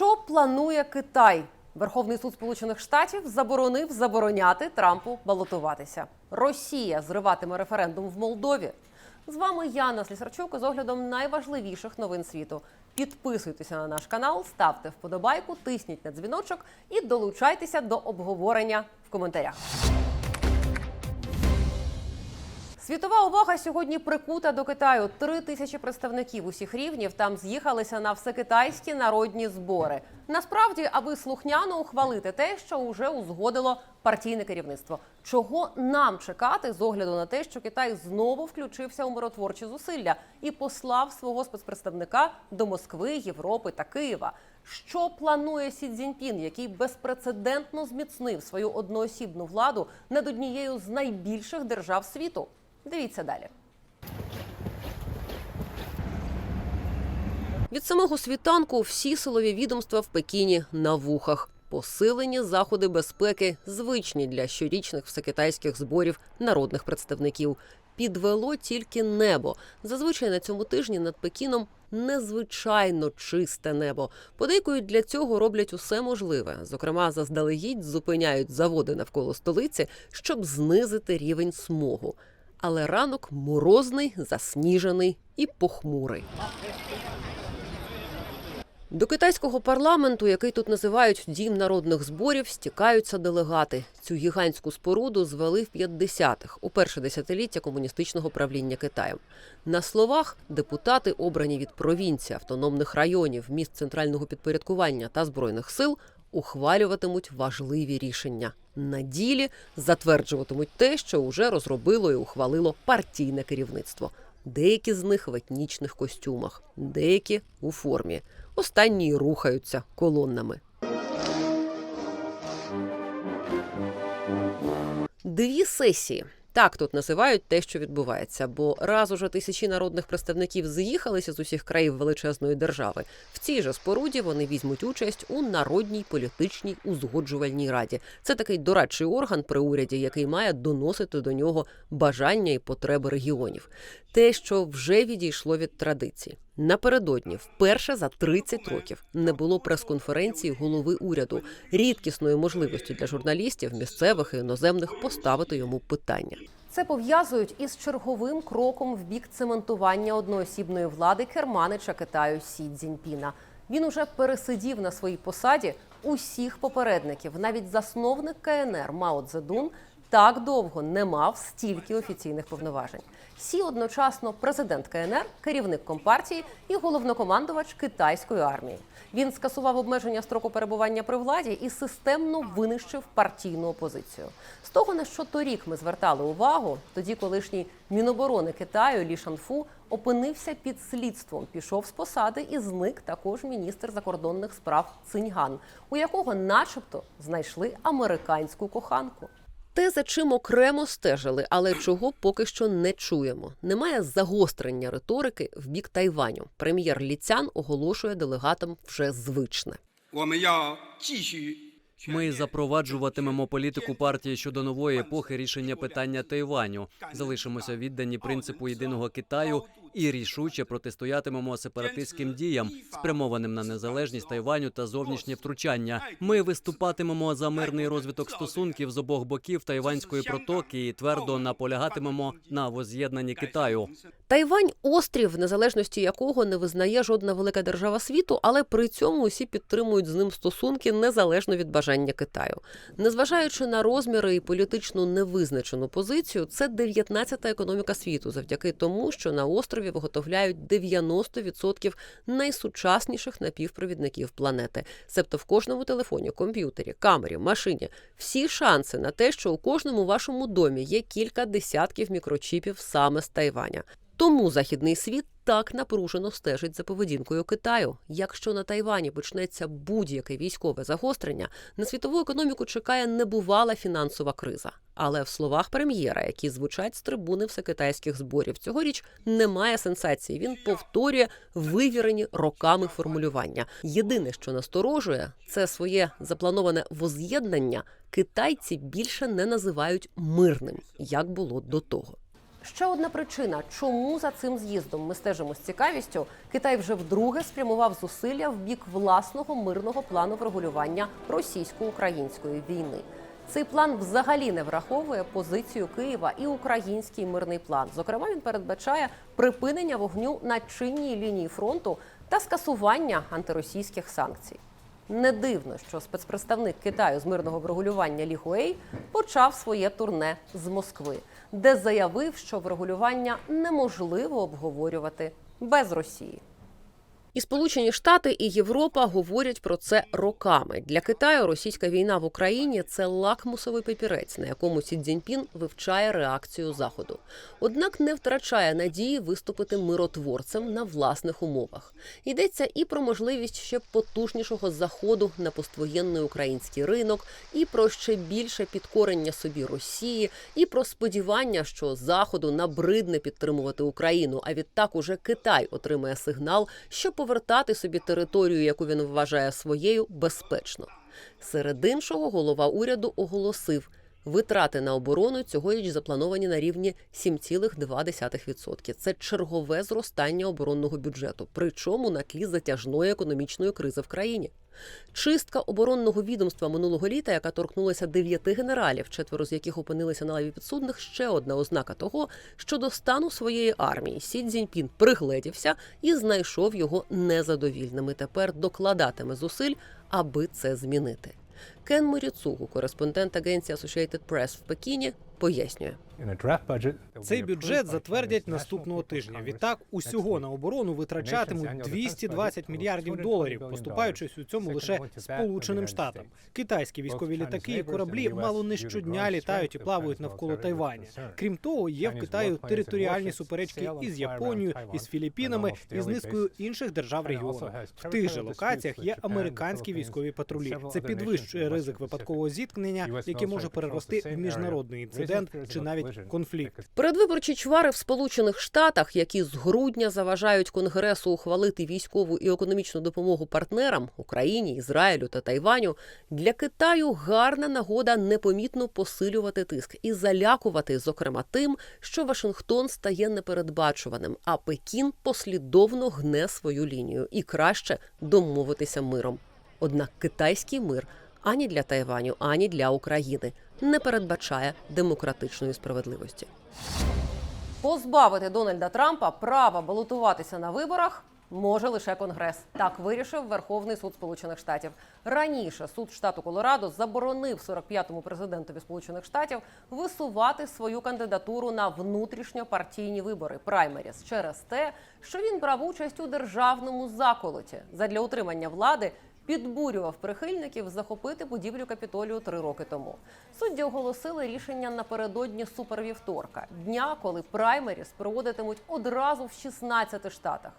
Що планує Китай? Верховний суд Сполучених Штатів заборонив забороняти Трампу балотуватися. Росія зриватиме референдум в Молдові. З вами Яна Слісарчук з оглядом найважливіших новин світу. Підписуйтеся на наш канал, ставте вподобайку, тисніть на дзвіночок і долучайтеся до обговорення в коментарях. Світова увага сьогодні прикута до Китаю. Три тисячі представників усіх рівнів там з'їхалися на всекитайські народні збори. Насправді, аби слухняно ухвалити те, що вже узгодило партійне керівництво. Чого нам чекати з огляду на те, що Китай знову включився у миротворчі зусилля і послав свого спецпредставника до Москви, Європи та Києва. Що планує Сі Цзіньпін, який безпрецедентно зміцнив свою одноосібну владу над однією з найбільших держав світу? Дивіться далі. Від самого світанку всі силові відомства в Пекіні на вухах. Посилені заходи безпеки звичні для щорічних всекитайських зборів народних представників. Підвело тільки небо. Зазвичай на цьому тижні над Пекіном незвичайно чисте небо. Подейкують для цього роблять усе можливе. Зокрема, заздалегідь зупиняють заводи навколо столиці, щоб знизити рівень смогу. Але ранок морозний, засніжений і похмурий. До китайського парламенту, який тут називають дім народних зборів, стікаються делегати. Цю гігантську споруду звели в 50-х, у перше десятиліття комуністичного правління Китаєм. На словах депутати, обрані від провінцій, автономних районів, міст центрального підпорядкування та збройних сил, ухвалюватимуть важливі рішення. На ділі затверджуватимуть те, що вже розробило і ухвалило партійне керівництво. Деякі з них в етнічних костюмах, деякі у формі. Останні рухаються колоннами. Дві сесії. Так тут називають те, що відбувається, бо раз уже тисячі народних представників з'їхалися з усіх країв величезної держави. В цій же споруді вони візьмуть участь у народній політичній узгоджувальній раді. Це такий дорадчий орган при уряді, який має доносити до нього бажання і потреби регіонів. Те, що вже відійшло від традицій. Напередодні, вперше за 30 років, не було прес-конференції голови уряду, рідкісної можливості для журналістів місцевих і іноземних поставити йому питання. Це пов'язують із черговим кроком в бік цементування одноосібної влади керманича Китаю Сі Цзіньпіна. Він уже пересидів на своїй посаді усіх попередників. Навіть засновник КНР Мао Цзедун так довго не мав стільки офіційних повноважень. Сі одночасно президент КНР, керівник компартії і головнокомандувач китайської армії. Він скасував обмеження строку перебування при владі і системно винищив партійну опозицію. З того на що торік ми звертали увагу, тоді колишній міноборони Китаю Лі Шанфу опинився під слідством, пішов з посади і зник також міністр закордонних справ Циньган, у якого, начебто, знайшли американську коханку те, за чим окремо стежили, але чого поки що не чуємо. Немає загострення риторики в бік Тайваню. Прем'єр Ліцян оголошує делегатам вже звичне. Ми запроваджуватимемо політику партії щодо нової епохи рішення питання Тайваню. Залишимося віддані принципу єдиного Китаю і рішуче протистоятимемо сепаратистським діям, спрямованим на незалежність Тайваню та зовнішнє втручання. Ми виступатимемо за мирний розвиток стосунків з обох боків Тайванської протоки і твердо наполягатимемо на воз'єднанні Китаю. Тайвань острів, незалежності якого не визнає жодна велика держава світу, але при цьому усі підтримують з ним стосунки незалежно від бажання Китаю. Незважаючи на розміри і політичну невизначену позицію, це 19-та економіка світу, завдяки тому, що на острові виготовляють 90% найсучасніших напівпровідників планети. Себто в кожному телефоні, комп'ютері, камері, машині всі шанси на те, що у кожному вашому домі є кілька десятків мікрочіпів саме з Тайваня. Тому західний світ так напружено стежить за поведінкою Китаю. Якщо на Тайвані почнеться будь-яке військове загострення, на світову економіку чекає небувала фінансова криза. Але в словах прем'єра, які звучать з трибуни всекитайських зборів, цьогоріч немає сенсації. Він повторює вивірені роками формулювання. Єдине, що насторожує, це своє заплановане воз'єднання. Китайці більше не називають мирним, як було до того. Ще одна причина, чому за цим з'їздом ми стежимо з цікавістю. Китай вже вдруге спрямував зусилля в бік власного мирного плану врегулювання російсько-української війни. Цей план взагалі не враховує позицію Києва і український мирний план. Зокрема, він передбачає припинення вогню на чинній лінії фронту та скасування антиросійських санкцій. Не дивно, що спецпредставник Китаю з мирного врегулювання Лі Хуей почав своє турне з Москви, де заявив, що врегулювання неможливо обговорювати без Росії. І Сполучені Штати і Європа говорять про це роками. Для Китаю російська війна в Україні це лакмусовий папірець, на якому Сі Цзіньпін вивчає реакцію заходу. Однак не втрачає надії виступити миротворцем на власних умовах. Йдеться і про можливість ще потужнішого заходу на поствоєнний український ринок, і про ще більше підкорення собі Росії, і про сподівання, що заходу набридне підтримувати Україну. А відтак уже Китай отримає сигнал, що повертати собі територію, яку він вважає своєю, безпечно. Серед іншого, голова уряду оголосив. Витрати на оборону цьогоріч заплановані на рівні 7,2%. Це чергове зростання оборонного бюджету, причому на тлі затяжної економічної кризи в країні. Чистка оборонного відомства минулого літа, яка торкнулася дев'яти генералів, четверо з яких опинилися на лаві підсудних, ще одна ознака того, що до стану своєї армії Сі Цзіньпін пригледівся і знайшов його незадовільним. І тепер докладатиме зусиль, аби це змінити. Кен Моріцугу, кореспондент агенції Associated Press в Пекіні, пояснює. Цей бюджет затвердять наступного тижня. Відтак, усього на оборону витрачатимуть 220 мільярдів доларів, поступаючись у цьому лише Сполученим Штатам. Китайські військові літаки і кораблі мало не щодня літають і плавають навколо Тайваня. Крім того, є в Китаю територіальні суперечки із Японією, із Філіппінами і з низкою інших держав регіону. В тих же локаціях є американські військові патрулі. Це підвищує ризик випадкового зіткнення, яке може перерости в міжнародний інцидент чи навіть конфлікт. Передвиборчі чвари в Сполучених Штатах, які з грудня заважають Конгресу ухвалити військову і економічну допомогу партнерам Україні, Ізраїлю та Тайваню, для Китаю гарна нагода непомітно посилювати тиск і залякувати, зокрема, тим, що Вашингтон стає непередбачуваним, а Пекін послідовно гне свою лінію і краще домовитися миром. Однак китайський мир ані для Тайваню, ані для України не передбачає демократичної справедливості. Позбавити Дональда Трампа права балотуватися на виборах може лише Конгрес. Так вирішив Верховний суд Сполучених Штатів. Раніше суд штату Колорадо заборонив 45-му президентові Сполучених Штатів висувати свою кандидатуру на внутрішньопартійні вибори праймеріс через те, що він брав участь у державному заколоті задля утримання влади підбурював прихильників захопити будівлю капітолію три роки тому. Судді оголосили рішення напередодні супервівторка, дня, коли праймеріс проводитимуть одразу в 16 штатах.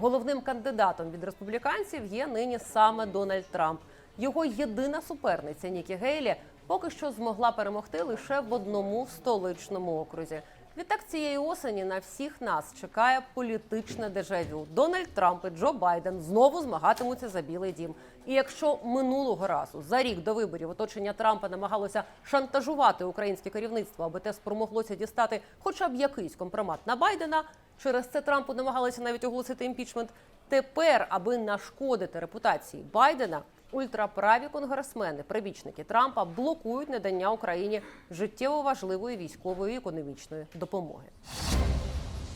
Головним кандидатом від республіканців є нині саме Дональд Трамп. Його єдина суперниця Нікі Гейлі поки що змогла перемогти лише в одному столичному окрузі. Відтак цієї осені на всіх нас чекає політичне дежавю. Дональд Трамп і Джо Байден знову змагатимуться за білий дім. І якщо минулого разу за рік до виборів оточення Трампа намагалося шантажувати українське керівництво, аби те спромоглося дістати хоча б якийсь компромат на Байдена, через це Трампу намагалися навіть оголосити імпічмент. Тепер, аби нашкодити репутації Байдена, ультраправі конгресмени, прибічники Трампа блокують надання Україні життєво важливої військової і економічної допомоги.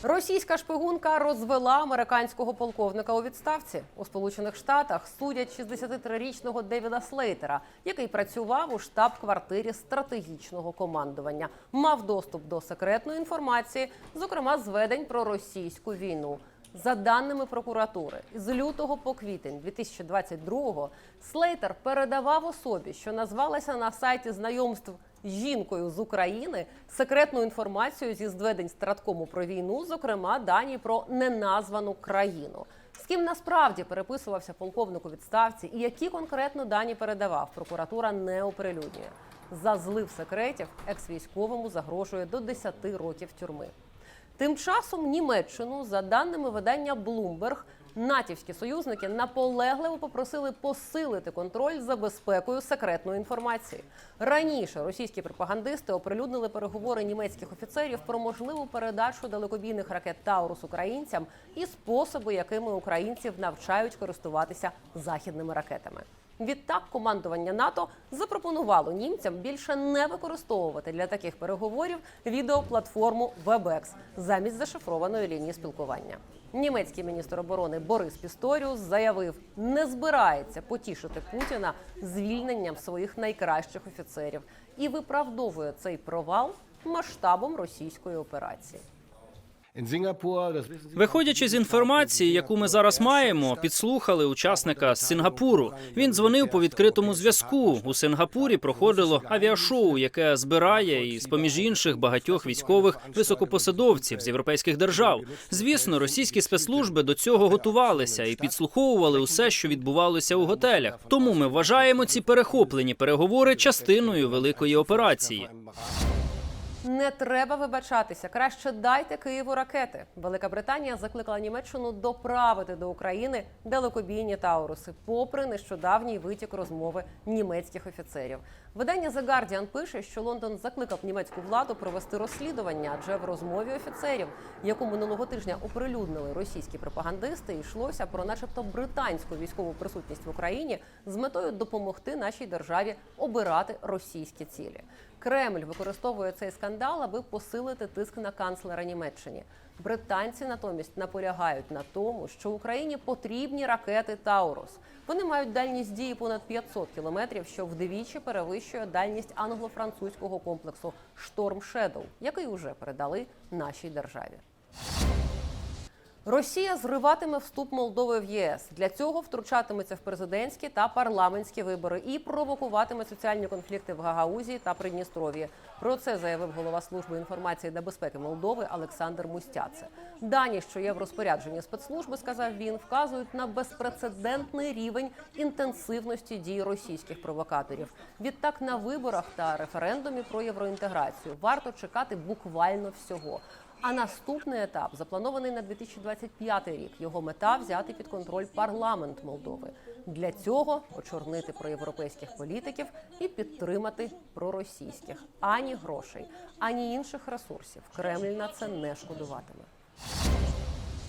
Російська шпигунка розвела американського полковника у відставці у Сполучених Штатах. Судять 63-річного Девіда Слейтера, який працював у штаб-квартирі стратегічного командування, мав доступ до секретної інформації, зокрема зведень про російську війну. За даними прокуратури, з лютого по квітень 2022-го Слейтер передавав особі, що назвалася на сайті знайомств жінкою з України, секретну інформацію зі зведень страткому про війну, зокрема дані про неназвану країну. З ким насправді переписувався полковник у відставці і які конкретно дані передавав, прокуратура не оприлюднює. За злив секретів екс-військовому загрожує до 10 років тюрми. Тим часом Німеччину, за даними видання Bloomberg, натівські союзники наполегливо попросили посилити контроль за безпекою секретної інформації. Раніше російські пропагандисти оприлюднили переговори німецьких офіцерів про можливу передачу далекобійних ракет Таурус українцям і способи, якими українців навчають користуватися західними ракетами. Відтак командування НАТО запропонувало німцям більше не використовувати для таких переговорів відеоплатформу WebEx замість зашифрованої лінії спілкування. Німецький міністр оборони Борис Пісторіус заявив, не збирається потішити Путіна звільненням своїх найкращих офіцерів і виправдовує цей провал масштабом російської операції. Виходячи з інформації, яку ми зараз маємо, підслухали учасника з Сингапуру. Він дзвонив по відкритому зв'язку. У Сингапурі проходило авіашоу, яке збирає із поміж інших багатьох військових високопосадовців з європейських держав. Звісно, російські спецслужби до цього готувалися і підслуховували усе, що відбувалося у готелях. Тому ми вважаємо ці перехоплені переговори частиною великої операції. Не треба вибачатися. Краще дайте Києву ракети. Велика Британія закликала Німеччину доправити до України далекобійні тауруси, попри нещодавній витік розмови німецьких офіцерів. Видання The Guardian пише, що Лондон закликав німецьку владу провести розслідування, адже в розмові офіцерів, яку минулого тижня оприлюднили російські пропагандисти, йшлося про, начебто, британську військову присутність в Україні з метою допомогти нашій державі обирати російські цілі. Кремль використовує цей скандал, аби посилити тиск на канцлера Німеччини. Британці натомість наполягають на тому, що Україні потрібні ракети Таурус. Вони мають дальність дії понад 500 кілометрів, що вдвічі перевищує дальність англо-французького комплексу Шторм Шедоу, який уже передали нашій державі. Росія зриватиме вступ Молдови в ЄС. Для цього втручатиметься в президентські та парламентські вибори і провокуватиме соціальні конфлікти в Гагаузії та Придністров'ї. Про це заявив голова служби інформації та безпеки Молдови Олександр Мустяце. Дані, що є в розпорядженні спецслужби, сказав він, вказують на безпрецедентний рівень інтенсивності дій російських провокаторів. Відтак на виборах та референдумі про євроінтеграцію варто чекати буквально всього. А наступний етап запланований на 2025 рік. Його мета взяти під контроль парламент Молдови. Для цього очорнити проєвропейських політиків і підтримати проросійських. Ані грошей, ані інших ресурсів. Кремль на це не шкодуватиме.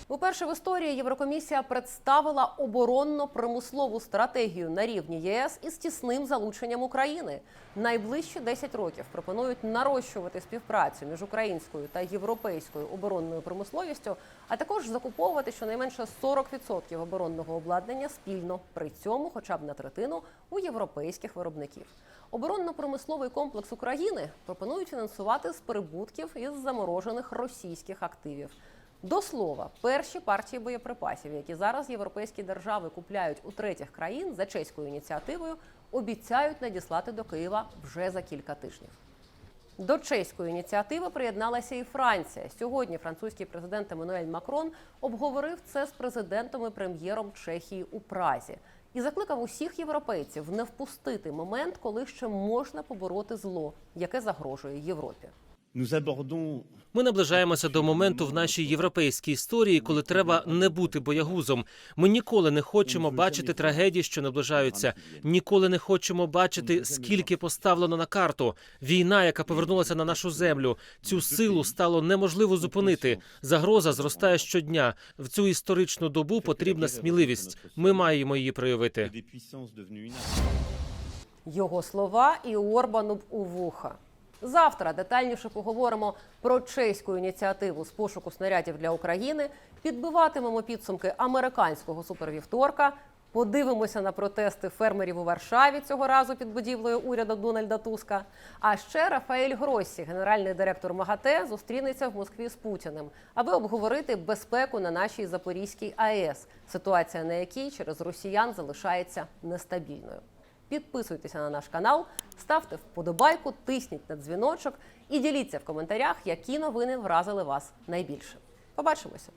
Уперше в історії Єврокомісія представила оборонно-промислову стратегію на рівні ЄС із тісним залученням України. Найближчі 10 років пропонують нарощувати співпрацю між українською та європейською оборонною промисловістю, а також закуповувати щонайменше 40% оборонного обладнання спільно, при цьому хоча б на третину у європейських виробників. Оборонно-промисловий комплекс України пропонують фінансувати з прибутків із заморожених російських активів. До слова, перші партії боєприпасів, які зараз європейські держави купляють у третіх країн за чеською ініціативою, обіцяють надіслати до Києва вже за кілька тижнів. До чеської ініціативи приєдналася і Франція. Сьогодні французький президент Еммануель Макрон обговорив це з президентом і прем'єром Чехії у Празі і закликав усіх європейців не впустити момент, коли ще можна побороти зло, яке загрожує Європі. Ми наближаємося до моменту в нашій європейській історії, коли треба не бути боягузом. Ми ніколи не хочемо бачити трагедії, що наближаються. Ніколи не хочемо бачити, скільки поставлено на карту. Війна, яка повернулася на нашу землю. Цю силу стало неможливо зупинити. Загроза зростає щодня. В цю історичну добу потрібна сміливість. Ми маємо її проявити. Його слова і Орбану б у вуха. Завтра детальніше поговоримо про чеську ініціативу з пошуку снарядів для України. Підбиватимемо підсумки американського супервівторка. Подивимося на протести фермерів у Варшаві цього разу під будівлею уряду Дональда Туска. А ще Рафаель Гроссі, генеральний директор МАГАТЕ, зустрінеться в Москві з Путіним, аби обговорити безпеку на нашій Запорізькій АЕС, ситуація на якій через росіян залишається нестабільною. Підписуйтеся на наш канал, ставте вподобайку, тисніть на дзвіночок і діліться в коментарях, які новини вразили вас найбільше. Побачимося!